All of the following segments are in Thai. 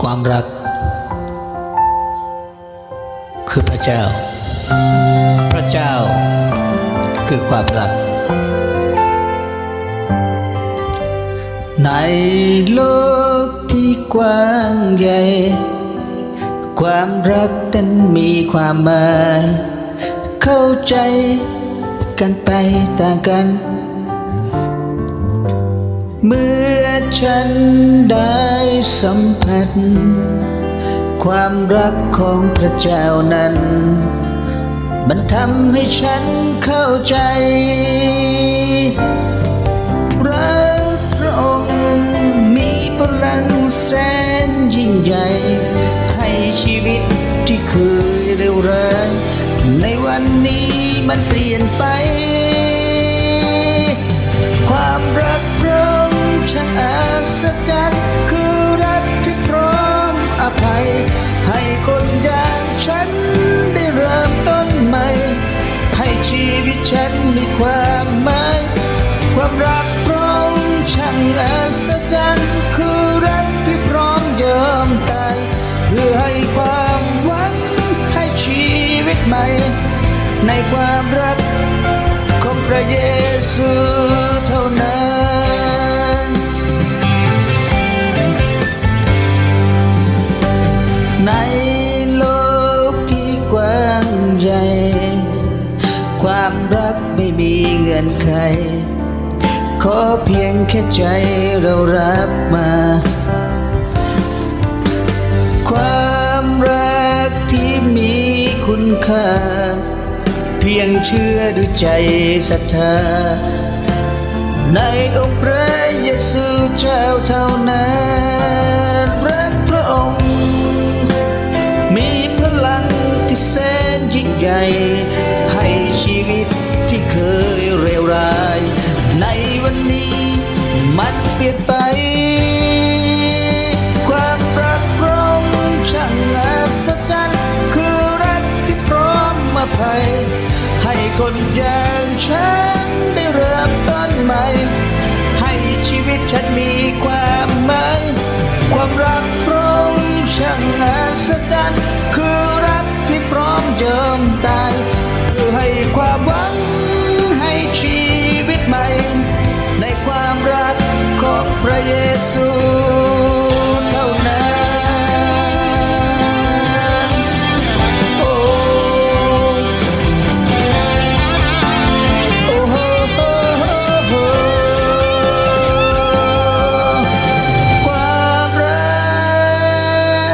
ความรัก คือพระเจ้า พระเจ้า คือความรัก ในโลกที่กว้างใหญ่ ความรักนั้นมีความหมาย เข้าใจกันไปต่างกัน เมื่อ ฉันได้สัมผัส ความรักของพระเจ้านั้น มันทำให้ฉันเข้าใจ รักพระองค์มีพลังแสนยิ่งใหญ่ ให้ชีวิตที่เคยเร็วแรงในวันนี้มันเปลี่ยนไป ความรักพร้อม ช่างอัศจรรย์คือรักที่พร้อมอภัย ให้คนอย่างฉันได้เริ่มต้นใหม่ ให้ชีวิตฉันมีความหมาย ความรักพร้อมช่างอัศจรรย์คือรักที่พร้อมยอมตายเพื่อให้ความหวังให้ชีวิตใหม่ ในความรักของพระเยือนไขขอเพียงแค่ใจเรารับมา ความรักที่มีคุณค่า เพียงเชื่อด้วยใจศรัทธา ในองค์พระเยซูเจ้าเท่านั้นรักพระองค์ มีพลังที่แสนยิ่งใหญ่ มันเปลี่ยนไป ความรักพร้อมช่างอัศจรรย์คือรักที่พร้อมมาภัย ให้คนอย่างฉันได้เริ่มต้นใหม่ ให้ชีวิตฉันมีความหมายความรักพร้อมช่างอัศจรรย์คือรักที่พร้อมยอมตายเพื่อให้ความหวัง ความรั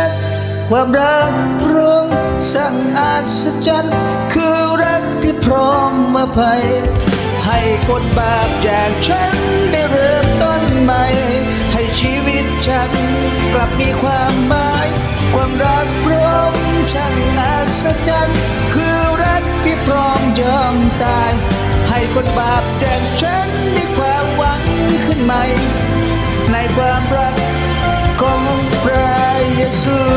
กความรักพร้อมสั่งอัศจรรย์คือรักที่พร้อมมาภัย ให้คนบาปอย่างฉันได้เริ่มต้นใหม่ ชีวิตฉันกลับมีความหมาย ความรักพร้อมช่างอัศจรรย์คือรักที่พร้อมยอมตาย ให้คนบาปแจงฉันมีความหวังขึ้นใหม่ ในความรักของพระเยซู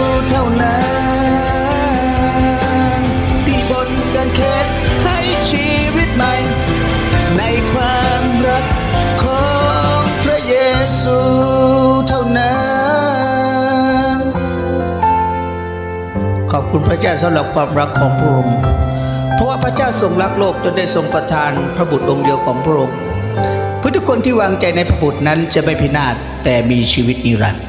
อบคุณพระเจ้าสำหรับความรักของพระองค์เพราะว่าพระเจ้าทรงรักโลกจนได้ทรงประทานพระบุตรองค์เดียวของพระองค์เพื่อทุกคนที่วางใจในพระบุตรนั้นจะไม่พินาศแต่มีชีวิตนิรันดร์